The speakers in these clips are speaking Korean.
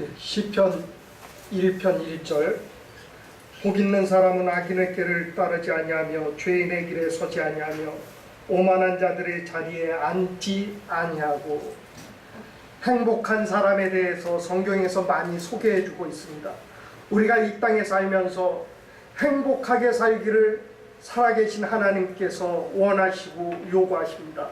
예, 시편 1편 1절 복 있는 사람은 악인의 길을 따르지 아니하며 죄인의 길에 서지 아니하며 오만한 자들의 자리에 앉지 아니하고 행복한 사람에 대해서 성경에서 많이 소개해 주고 있습니다. 우리가 이 땅에 살면서 행복하게 살기를 살아계신 하나님께서 원하시고 요구하십니다.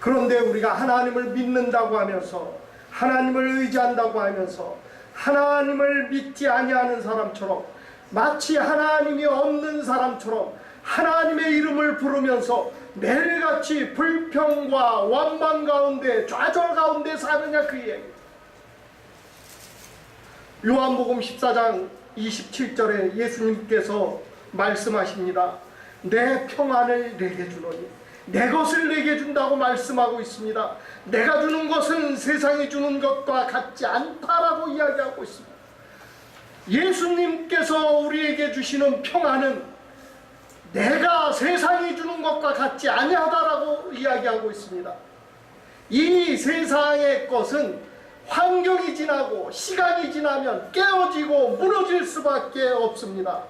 그런데 우리가 하나님을 믿는다고 하면서 하나님을 의지한다고 하면서 하나님을 믿지 아니하는 사람처럼 마치 하나님이 없는 사람처럼 하나님의 이름을 부르면서 매일같이 불평과 원망 가운데 좌절 가운데 사느냐 그 얘기. 요한복음 14장 27절에 예수님께서 말씀하십니다. 내 평안을 내게 주노니 내 것을 내게 준다고 말씀하고 있습니다. 내가 주는 것은 세상이 주는 것과 같지 않다라고 이야기하고 있습니다. 예수님께서 우리에게 주시는 평안은 내가 세상이 주는 것과 같지 아니하다라고 이야기하고 있습니다. 이 세상의 것은 환경이 지나고 시간이 지나면 깨어지고 무너질 수밖에 없습니다.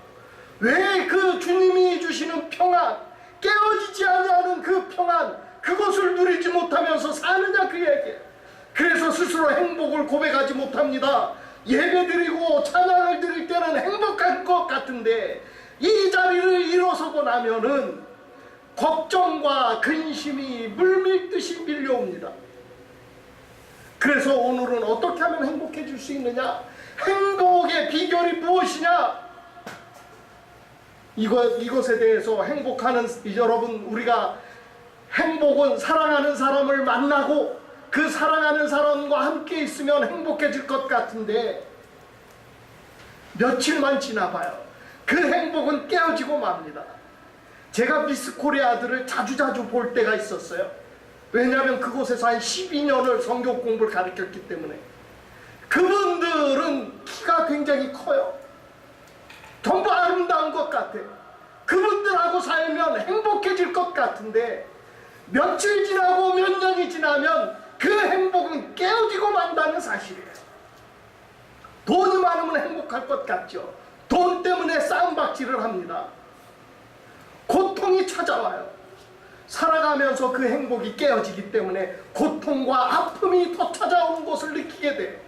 왜 그 주님이 주시는 평안, 깨어지지 아니하는 그 평안, 그것을 누리지 못하면서 사느냐 그 얘기. 그래서 스스로 행복을 고백하지 못합니다. 예배드리고 찬양을 드릴 때는 행복할 것 같은데 이 자리를 일어서고 나면은 걱정과 근심이 물밀듯이 밀려옵니다. 그래서 오늘은 어떻게 하면 행복해질 수 있느냐? 행복의 비결이 무엇이냐? 이것, 이것에 대해서 행복하는 여러분 우리가 행복은 사랑하는 사람을 만나고 그 사랑하는 사람과 함께 있으면 행복해질 것 같은데 며칠만 지나봐요. 그 행복은 깨어지고 맙니다. 제가 미스 코리아들을 자주자주 볼 때가 있었어요. 왜냐하면 그곳에서 한 12년을 성경 공부를 가르쳤기 때문에 그분들은 키가 굉장히 커요. 전부 아름다운 것 같아. 그분들하고 살면 행복해질 것 같은데 며칠 지나고 몇 년이 지나면 그 행복은 깨어지고 만다는 사실이에요. 돈이 많으면 행복할 것 같죠. 돈 때문에 싸움박질을 합니다. 고통이 찾아와요. 살아가면서 그 행복이 깨어지기 때문에 고통과 아픔이 더 찾아오는 것을 느끼게 돼요.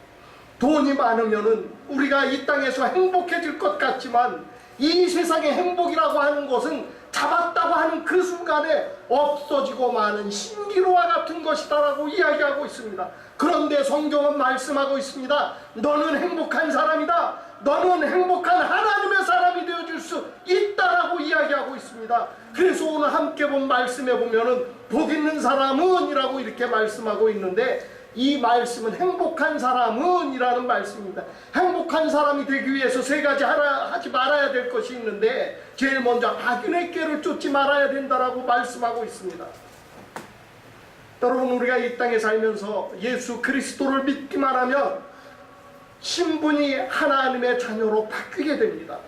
돈이 많으면은 우리가 이 땅에서 행복해질 것 같지만 이 세상의 행복이라고 하는 것은 잡았다고 하는 그 순간에 없어지고 마는 신기루와 같은 것이다라고 이야기하고 있습니다. 그런데 성경은 말씀하고 있습니다. 너는 행복한 사람이다. 너는 행복한 하나님의 사람이 되어줄 수 있다라고 이야기하고 있습니다. 그래서 오늘 함께 본 말씀에 보면은 복 있는 사람은 이라고 이렇게 말씀하고 있는데 이 말씀은 행복한 사람은 이라는 말씀입니다. 행복한 사람이 되기 위해서 세 가지 하라, 하지 말아야 될 것이 있는데 제일 먼저 악인의 꾀를 쫓지 말아야 된다라고 말씀하고 있습니다. 여러분 우리가 이 땅에 살면서 예수 그리스도를 믿기만 하면 신분이 하나님의 자녀로 바뀌게 됩니다.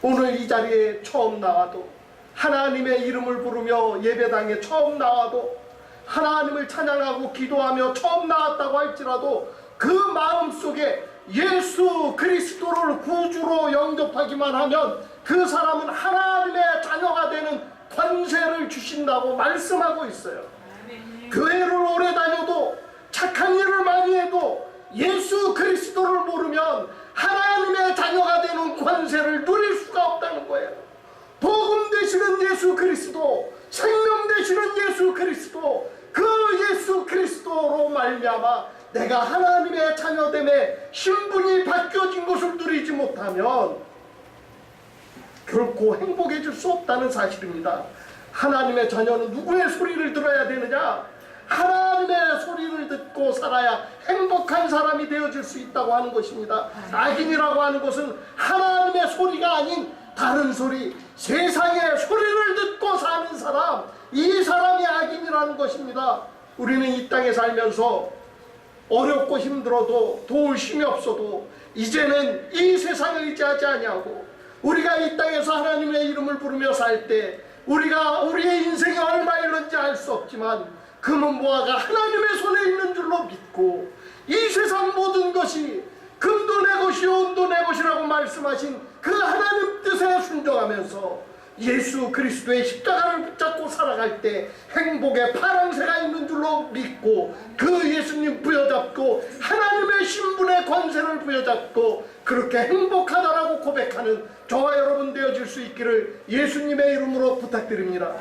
오늘 이 자리에 처음 나와도 하나님의 이름을 부르며 예배당에 처음 나와도 하나님을 찬양하고 기도하며 처음 나왔다고 할지라도 그 마음 속에 예수 그리스도를 구주로 영접하기만 하면 그 사람은 하나님의 자녀가 되는 권세를 주신다고 말씀하고 있어요. 교회를 오래 다녀도 착한 일을 많이 해도 예수 그리스도를 모르면 하나님의 자녀가 되는 권세를 누릴 수가 없다는 거예요. 복음 되시는 예수 그리스도, 생명 되시는 예수 그리스도, 그 예수 그리스도로 말미암아 내가 하나님의 자녀됨에 신분이 바뀌어진 것을 누리지 못하면 결코 행복해질 수 없다는 사실입니다. 하나님의 자녀는 누구의 소리를 들어야 되느냐? 하나님의 소리를 듣고 살아야 행복한 사람이 되어질 수 있다고 하는 것입니다. 악인이라고 하는 것은 하나님의 소리가 아닌 다른 소리, 세상의 소리를 듣고 사는 사람, 이 사람이 악인이라는 것입니다. 우리는 이 땅에 살면서 어렵고 힘들어도 도울 힘이 없어도 이제는 이 세상을 의지하지 아니하고 우리가 이 땅에서 하나님의 이름을 부르며 살 때 우리가 우리의 인생이 얼마 일는지 알 수 없지만 금은 보화가 하나님의 손에 있는 줄로 믿고 이 세상 모든 것이 금도 내 것이요 은도 내 것이라고 말씀하신 그 하나님 뜻에 순종하면서 예수 그리스도의 십자가를 붙잡고 살아갈 때 행복의 파랑새가 있는 줄로 믿고 그 예수님 부여잡고 하나님의 신분의 권세를 부여잡고 그렇게 행복하다라고 고백하는 저와 여러분 되어질 수 있기를 예수님의 이름으로 부탁드립니다.